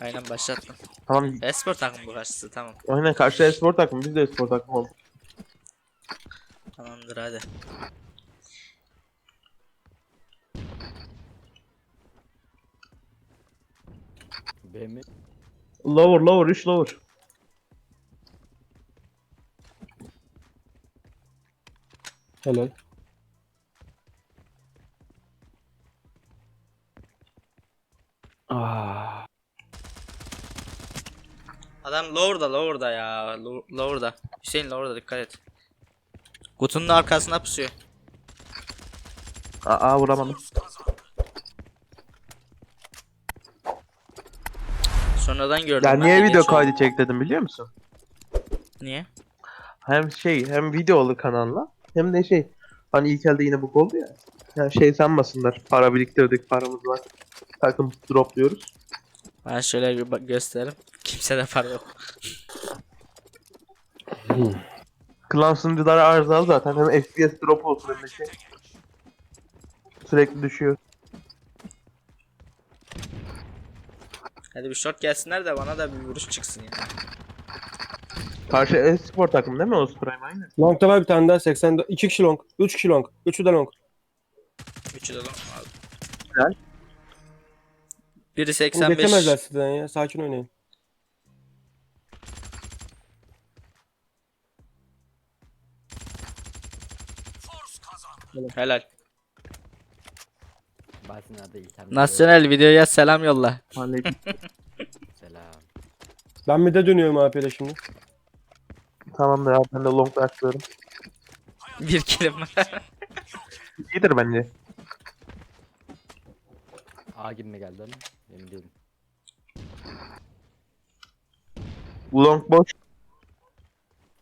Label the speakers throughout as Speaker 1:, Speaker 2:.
Speaker 1: Aynen başlattım.
Speaker 2: Tamam
Speaker 1: Espor takımı bu karşısı tamam.
Speaker 2: aynen karşı espor takımı biz de espor takımı olduk.
Speaker 1: Tamamdır hadi.
Speaker 3: B mi?
Speaker 2: Lower lower 3 lower.
Speaker 4: Helal. Ah.
Speaker 1: Adam lower'da lower'da ya. Lo- Lower'da. Hüseyin lower'da dikkat et. Kutunun arkasına pusuyor.
Speaker 2: Aa vuramadım.
Speaker 1: Sonradan gördüm.
Speaker 2: Ya
Speaker 1: ben
Speaker 2: niye
Speaker 1: de
Speaker 2: video kaydı çek dedim biliyor musun?
Speaker 1: Niye?
Speaker 2: Hem şey hem videolu kanalla hem de şey hani ilk elde yine bu oldu ya. Yani şey sanmasınlar para biriktirdik paramız var. Takım dropluyoruz.
Speaker 1: Ben şöyle bir bak göstereyim. Kimsede para yok.
Speaker 2: Klan sunucuları arızalı zaten hem FPS drop olsun hem de şey. Sürekli düşüyor.
Speaker 1: Hadi bir short gelsinler de bana da bir vuruş çıksın ya.
Speaker 2: Karşı e-spor takımı değil mi o Prime aynı?
Speaker 4: Long'da var bir tane daha 80. 2 kişi long. 3 kişi long. 3'ü de long.
Speaker 1: Üçü de long abi.
Speaker 2: Güzel.
Speaker 1: Biri
Speaker 4: Bunu
Speaker 1: 85.
Speaker 4: geçemezler sizden ya. Sakin oynayın.
Speaker 1: Helal.
Speaker 3: Bazen adı İlker.
Speaker 1: Nasyonel videoya selam yolla.
Speaker 2: Aleyküm.
Speaker 3: Selam.
Speaker 4: Ben bir de dönüyorum AP'de şimdi.
Speaker 2: Tamamdır abi ben de long açıyorum.
Speaker 1: Bir kilim var.
Speaker 2: İyidir bence.
Speaker 3: A gibi mi geldi ama? Emin değilim.
Speaker 2: Long boş.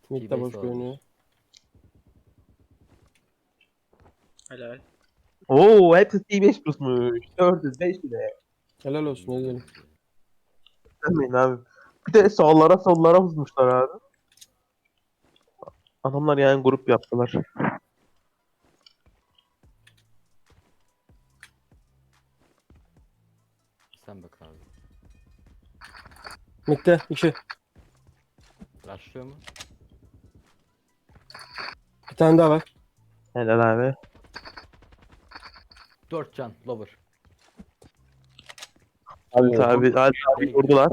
Speaker 4: Mid de
Speaker 3: T-base
Speaker 4: boş
Speaker 3: var.
Speaker 4: görünüyor.
Speaker 1: Helal.
Speaker 2: Oo hepsi T5 pusmuş. 405 bile.
Speaker 4: Helal olsun ne diyelim.
Speaker 2: Demeyin abi. Bir de sollara sollara vurmuşlar abi. Adamlar yani grup yaptılar.
Speaker 4: Mid'de 2.
Speaker 3: Rushlıyor mu?
Speaker 4: Bir tane daha var.
Speaker 2: Helal abi.
Speaker 3: 4 can. Lower.
Speaker 2: Halit abi, Halit abi vurdular.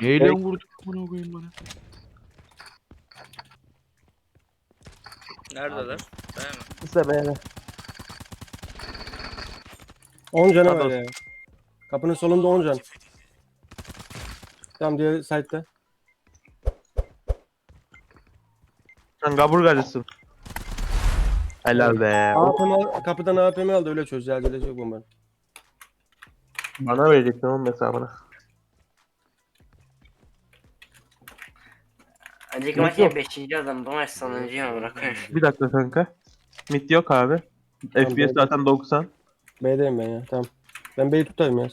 Speaker 5: Neyle vurdun bunu koyayım bana?
Speaker 1: Neredeler? Değil mi?
Speaker 2: Size beğene.
Speaker 4: 10 canı var
Speaker 2: Adam.
Speaker 4: ya. Kapının solunda 10 can. Tamam diğer site'de.
Speaker 2: Sen kaburgacısın. Helal be.
Speaker 4: APM al- kapıdan APM aldı öyle çöz ya gelecek bomba.
Speaker 2: bana verecektin onun hesabını.
Speaker 6: Önceki
Speaker 2: Yok,
Speaker 6: maç
Speaker 2: yok.
Speaker 6: yine 5. adam bu maç sonuncuyu mu bırakıyor?
Speaker 2: Bir dakika kanka. Mid yok abi.
Speaker 4: Tamam,
Speaker 2: FPS zaten 90.
Speaker 4: B'deyim ben ya tamam. Ben B'yi tutayım ya.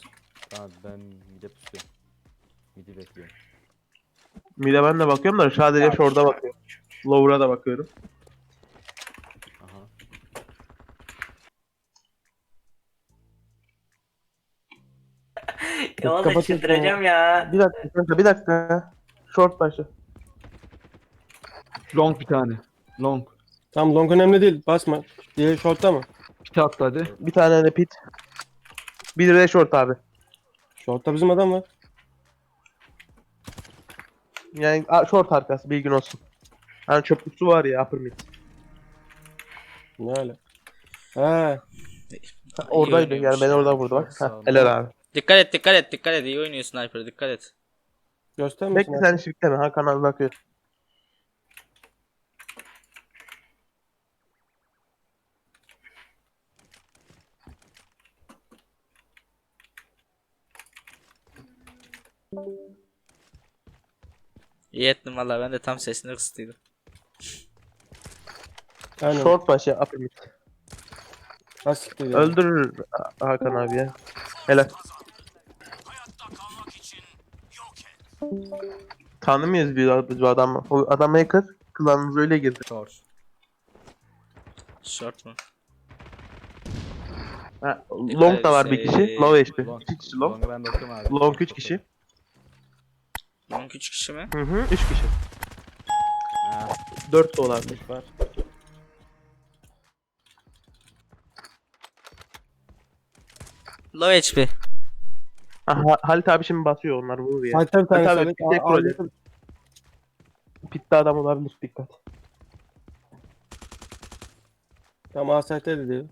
Speaker 3: Tamam ben mide pusuyorum. Midi bekliyorum.
Speaker 2: Mid'e ben de bakıyorum da sadece şurada bakıyorum. Lower'a da bakıyorum.
Speaker 3: Aha.
Speaker 6: Ya valla
Speaker 4: Kapatın
Speaker 6: çıldıracağım ya.
Speaker 2: Bir dakika bir dakika. Short başı.
Speaker 5: Long bir tane. Long.
Speaker 4: Tamam long önemli değil basma. Diğeri short'ta mı?
Speaker 5: Bir tatlı hadi.
Speaker 2: Bir tane de pit. Bir de short abi.
Speaker 4: Short'ta bizim adam var.
Speaker 2: Yani a, short arkası bilgin olsun. Hani çöplükçü var ya upper mid.
Speaker 4: Ne öyle? He.
Speaker 2: Oradaydı yani beni orada vurdu bak. Ha, helal abi.
Speaker 1: Dikkat et dikkat et dikkat et. İyi oynuyor sniper dikkat et.
Speaker 4: Göstermesin.
Speaker 2: Bekle sen şiftleme Hakan abi bakıyor.
Speaker 1: İyi ettin valla ben de tam sesini kıstıydım.
Speaker 4: Aynen.
Speaker 2: Short başı upper mid. Öldürür Ha- Hakan abi ya. Helal. Tanımıyoruz biz bu adamı. O adam hacker. Klanımız öyle girdi.
Speaker 3: Short.
Speaker 1: Short mu?
Speaker 2: Ha, long da var bir kişi. Low HP.
Speaker 3: Long.
Speaker 2: 2 kişi long. Long 3 kişi.
Speaker 1: Long 3 kişi mi?
Speaker 2: Hı hı 3 kişi.
Speaker 3: Ha,
Speaker 2: 4 de olabilir.
Speaker 3: var.
Speaker 1: Low HP.
Speaker 2: Aha, Halit abi şimdi basıyor onlar vurur ya.
Speaker 4: Bir tane
Speaker 2: Tabii,
Speaker 4: Aa,
Speaker 2: böyle.
Speaker 4: aldım.
Speaker 2: Pitte adam olabilir dikkat.
Speaker 4: Tamam A site'de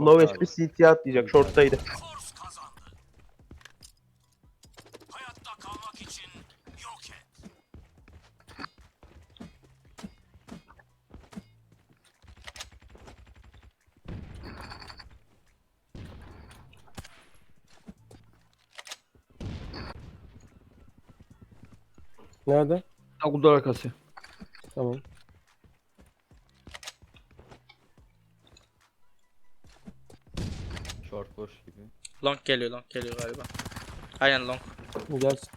Speaker 2: Low. HP CT atlayacak short'taydı.
Speaker 4: Nerede?
Speaker 5: Double arkası.
Speaker 4: Tamam.
Speaker 1: Long geliyor long geliyor galiba. Aynen long.
Speaker 4: Gelsin.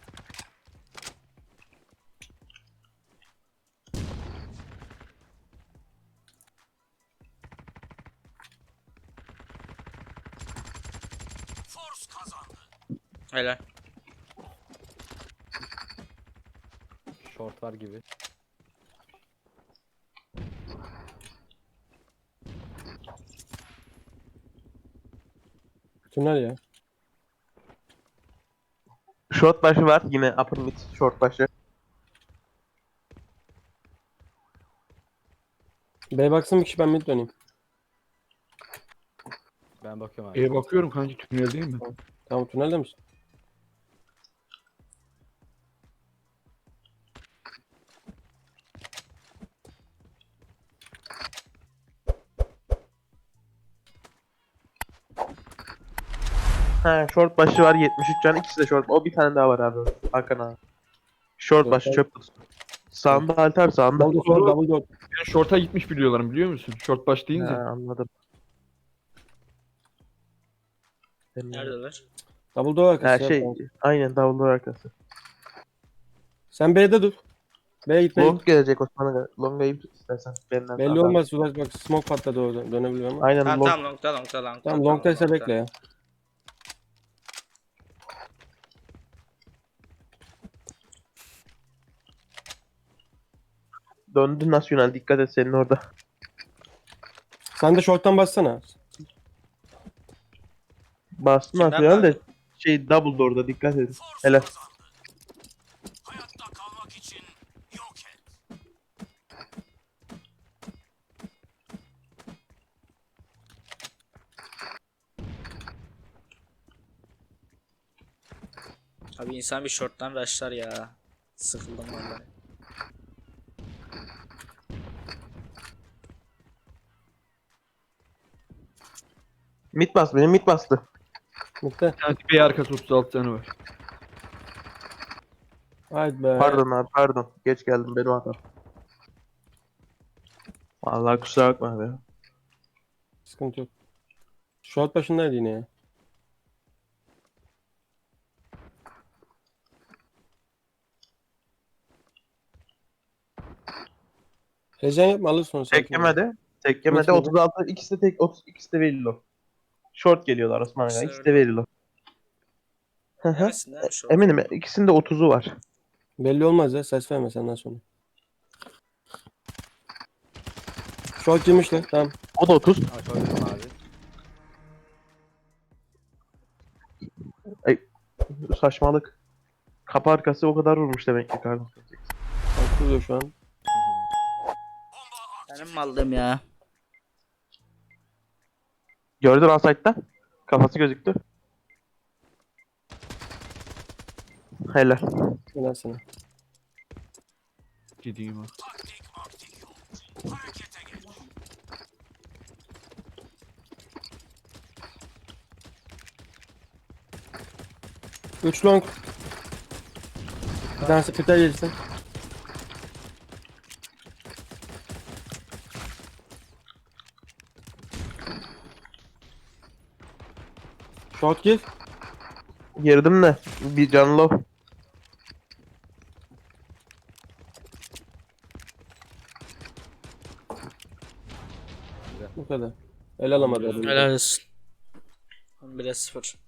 Speaker 1: Helal.
Speaker 3: Short var gibi.
Speaker 4: Tünel ya.
Speaker 2: Short başı var yine upper mid short başı.
Speaker 4: B baksın bir kişi ben mid döneyim.
Speaker 3: Ben bakıyorum abi.
Speaker 5: E bakıyorum kanki tünel değil mi?
Speaker 4: Tamam tünelde misin?
Speaker 2: Ha short başı var 73 can ikisi de short. O bir tane daha var abi. Hakan abi. Short başı çöp kutusu. Sağında abi sağında.
Speaker 4: Double door, double door.
Speaker 5: Short'a gitmiş biliyorlarım biliyor musun? Short baş deyince.
Speaker 2: Ha, anladım.
Speaker 1: Neredeler?
Speaker 4: Double door arkası.
Speaker 2: Ha
Speaker 4: ya,
Speaker 2: şey
Speaker 4: tamam.
Speaker 2: aynen davullar arkası.
Speaker 4: Sen B'de dur. B'ye git B'ye git.
Speaker 2: Long gelecek Osman'a. Long'a git istersen. Benden
Speaker 4: Belli
Speaker 2: daha-
Speaker 4: olmaz. Ulaş bak smoke patladı orada. Dönebiliyor ama.
Speaker 2: Aynen
Speaker 1: Tamam
Speaker 2: long.
Speaker 1: tamam longda longda longda.
Speaker 4: Tamam long'daysa bekle ya.
Speaker 2: Döndü nasyonel dikkat et senin orada.
Speaker 4: Sen de short'tan bassana.
Speaker 2: Bastı
Speaker 1: Kimden
Speaker 2: nasyonel de şey double door'da dikkat edin. Helal.
Speaker 1: Abi insan bir shorttan rushlar ya. Sıkıldım vallahi.
Speaker 2: Mid bas benim mid bastı.
Speaker 4: Mid'de.
Speaker 5: Kanki B arkası 36 tane var.
Speaker 4: Haydi be.
Speaker 2: Pardon abi pardon. Geç geldim benim hatam. Vallahi kusura bakma abi.
Speaker 4: Sıkıntı yok. Short başındaydı yine ya. Heyecan yapma alırsın onu.
Speaker 2: Tek yemedi. Tek yemedi.
Speaker 4: Nasıl
Speaker 2: 36 ikisi de tek 30 ikisi de verilo. Short geliyorlar Osman Aga. İkisi de verilo. Hı hı.
Speaker 1: Neresinden short?
Speaker 2: Eminim ikisinde 30'u var.
Speaker 4: Belli olmaz ya. Ses verme senden sonra. Short girmişler. Tamam.
Speaker 2: O da 30.
Speaker 3: Açabilirim abi.
Speaker 2: Saçmalık. Kapı arkası o kadar vurmuş demek ki kardeşim.
Speaker 4: Bak kuruyor şu an.
Speaker 1: Benim mallım ya.
Speaker 2: Gördün Alsayt'ta. Kafası gözüktü. Helal.
Speaker 4: Helal sana.
Speaker 5: Gideyim ha.
Speaker 4: Üç long. Bir tanesi pita gelsin. Suat gel.
Speaker 2: Girdim de. Bir canlı.
Speaker 4: Bu kadar. Helal ama.
Speaker 1: Helal olsun. 1'e 0.